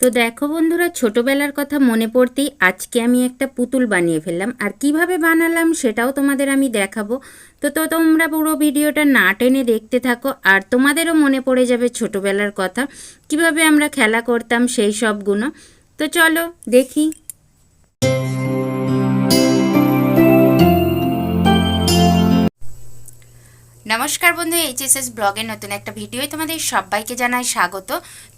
তো দেখো বন্ধুরা, ছোটোবেলার কথা মনে পড়তেই আজকে আমি একটা পুতুল বানিয়ে ফেললাম। আর কীভাবে বানালাম সেটাও তোমাদের আমি দেখাবো। তো তো তোমরা পুরো ভিডিওটা না টেনে দেখতে থাকো, আর তোমাদেরও মনে পড়ে যাবে ছোটোবেলার কথা। কীভাবে আমরা খেলা করতাম সেই সবগুলো। তো চলো দেখি। নমস্কার বন্ধু, এইচএসএস ব্লগের নতুন একটা ভিডিও তোমাদের সবাইকে জানাই স্বাগত।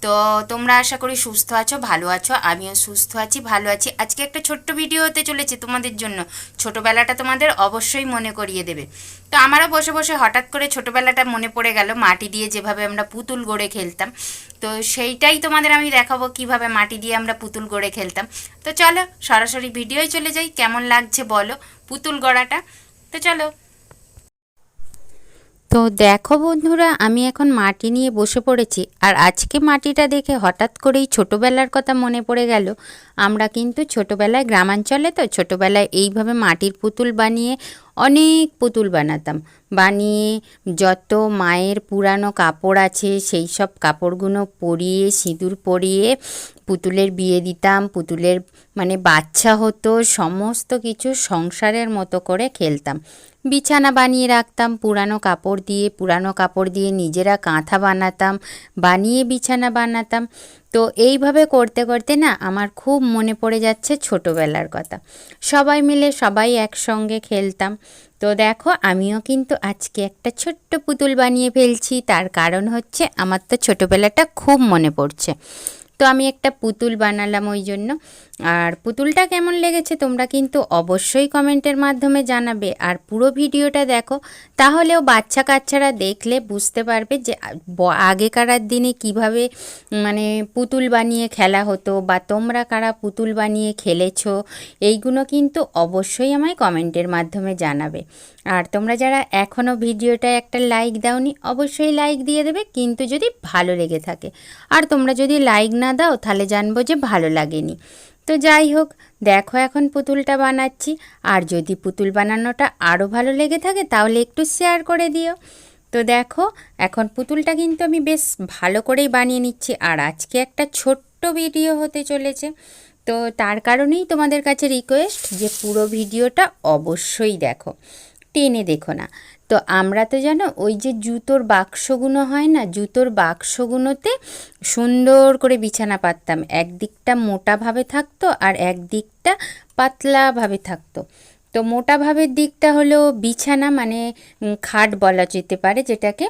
তো তোমরা আশা করি সুস্থ আছো, ভালো আছো, আমিও সুস্থ আছি, ভালো আছি। আজকে একটা ছোট্ট ভিডিও হতে চলেছে তোমাদের জন্য। ছোটোবেলাটা তোমাদের অবশ্যই মনে করিয়ে দেবে। তো আমারও বসে বসে হঠাৎ করে ছোটোবেলাটা মনে পড়ে গেল, মাটি দিয়ে যেভাবে আমরা পুতুল গড়ে খেলতাম। তো সেইটাই তোমাদের আমি দেখাবো, কীভাবে মাটি দিয়ে আমরা পুতুল গড়ে খেলতাম। তো চলো সরাসরি ভিডিওয় চলে যাই, কেমন লাগছে বলো পুতুল গড়াটা। তো চলো। তো দেখো বন্ধুরা, আমি এখন মাটি নিয়ে বসে পড়েছি। আর আজকে মাটিটা দেখে হঠাৎ করেই ছোটোবেলার কথা মনে পড়ে গেল। আমরা কিন্তু ছোটোবেলায় গ্রামাঞ্চলে তো ছোটোবেলায় এইভাবে মাটির পুতুল বানিয়ে অনেক পুতুল বানাতাম। বানিয়ে যত মায়ের পুরানো কাপড় আছে, সেই সব কাপড়গুলো পরিয়ে, সিঁদুর পরিয়ে পুতুলের বিয়ে দিতাম, পুতুলের মানে বাচ্চা হতো, সমস্ত কিছু সংসারের মতো করে খেলতাম। বিছানা বানিয়ে রাখতাম, পুরানো কাপড় দিয়ে, পুরানো কাপড় দিয়ে নিজেরা কাঁথা বানাতাম, বানিয়ে বিছানা বানাতাম। তো এইভাবে করতে করতে না আমার খুব মনে পড়ে যাচ্ছে ছোটোবেলার কথা। সবাই মিলে সবাই একসঙ্গে খেলতাম। তো দেখো আমিও কিন্তু আজকে একটা ছোট্ট পুতুল বানিয়ে ফেলছি, তার কারণ হচ্ছে আমার তো ছোটোবেলাটা খুব মনে পড়ছে। তো আমি একটা পুতুল বানালাম ওই জন্য। আর পুতুলটা কেমন লেগেছে তোমরা কিন্তু অবশ্যই কমেন্টের মাধ্যমে জানাবে। আর পুরো ভিডিওটা দেখো, তাহলেও বাচ্চা কাচ্চারা দেখলে বুঝতে পারবে যে আগেকার দিনে কীভাবে মানে পুতুল বানিয়ে খেলা হতো বা তোমরা কারা পুতুল বানিয়ে খেলেছো, এইগুলো কিন্তু অবশ্যই আমায় কমেন্টের মাধ্যমে জানাবে। আর তোমরা যারা এখনও ভিডিওটা একটা লাইক দাওনি, অবশ্যই লাইক দিয়ে দেবে, কিন্তু যদি ভালো লেগে থাকে। আর তোমরা যদি লাইক না দাও, তাহলে জানব যে ভালো লাগেনি। তো যাই হোক, দেখো এখন পুতুলটা বানাচ্ছি। আর যদি পুতুল বানানোটা আরও ভালো লেগে থাকে, তাহলে একটু শেয়ার করে দিও। তো দেখো, এখন পুতুলটা কিন্তু আমি বেশ ভালো করেই বানিয়ে নিচ্ছি। আর আজকে একটা ছোট্ট ভিডিও হতে চলেছে। তো তার কারণেই তোমাদের কাছে রিকোয়েস্ট যে পুরো ভিডিওটা অবশ্যই দেখো। টেনে দেখো না। তো আমরা তো জানো ওই যে জুতোর বাক্সগুলো হয় না, জুতোর বাক্সগুলোতে সুন্দর করে বিছানা পাততাম। একদিকটা মোটাভাবে থাকতো আর একদিকটা পাতলাভাবে থাকতো। তো মোটাভাবে দিকটা হলো বিছানা মানে খাট বলা যেতে পারে যেটাকে।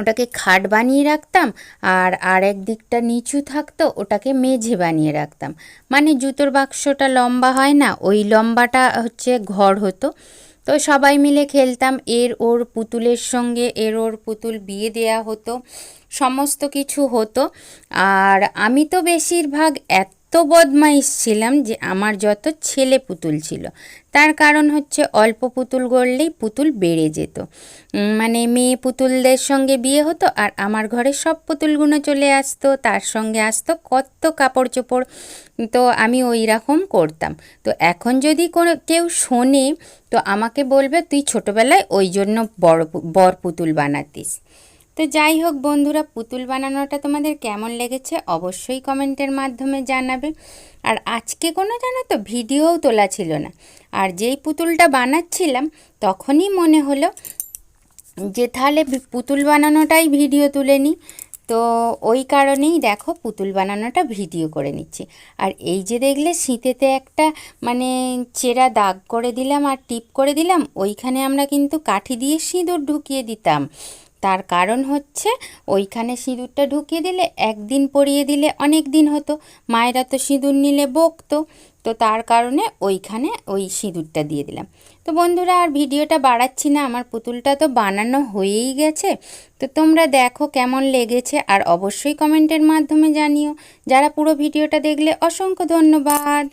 ওটাকে খাট বানিয়ে রাখতাম আর আর এক দিকটা নিচু থাকতো, ওটাকে মেঝে বানিয়ে রাখতাম। মানে জুতোর বাক্সটা লম্বা হয় না, ওই লম্বাটা হচ্ছে ঘর হতো। তো সবাই মিলে খেলতাম, এর ওর পুতুলের সঙ্গে, এর ওর পুতুল বিয়ে দেয়া হতো, সমস্ত কিছু হতো। আর আমি তো বেশিরভাগ এত বদমাইশ ছিলাম যে আমার যত ছেলে পুতুল ছিল। তার কারণ হচ্ছে অল্প পুতুল গড়লেই পুতুল বেড়ে যেত। মানে মেয়ে পুতুলদের সঙ্গে বিয়ে হতো আর আমার ঘরে সব পুতুলগুলো চলে আসতো, তার সঙ্গে আসতো কত কাপড় চোপড়। তো আমি ওই রকম করতাম। তো এখন যদি কোনো কেউ শোনে, তো আমাকে বলবে, তুই ছোটোবেলায় ওই জন্য বড় বর পুতুল বানাতিস। তো যাই হোক বন্ধুরা, পুতুল বানানোটা তোমাদের কেমন লেগেছে অবশ্যই কমেন্টের মাধ্যমে জানাবে। আর আজকে কোনো জানো তো ভিডিওও তোলা ছিল না। আর যেই পুতুলটা বানাচ্ছিলাম, তখনই মনে হলো যে তাহলে পুতুল বানানোটাই ভিডিও তুলে নিই। তো ওই কারণেই দেখো পুতুল বানানোটা ভিডিও করে নিচ্ছি। আর এই যে দেখলে শীতেতে একটা মানে চেরা দাগ করে দিলাম আর টিপ করে দিলাম, ওইখানে আমরা কিন্তু কাঠি দিয়ে সিঁদুর ঢুকিয়ে দিতাম। তার কারণ হচ্ছে ওইখানে সিঁদুরটা ঢুকিয়ে দিলে, একদিন পরিয়ে দিলে অনেক দিন হতো। মায়েরা তো সিঁদুর নিলে বকতো। তো তার কারণে ওইখানে ওই সিঁদুরটা দিয়ে দিলাম। তো বন্ধুরা, আর ভিডিওটা বাড়াচ্ছি না, আমার পুতুলটা তো বানানো হয়েই গেছে। তো তোমরা দেখো কেমন লেগেছে, আর অবশ্যই কমেন্টের মাধ্যমে জানিও। যারা পুরো ভিডিওটা দেখলে অসংখ্য ধন্যবাদ।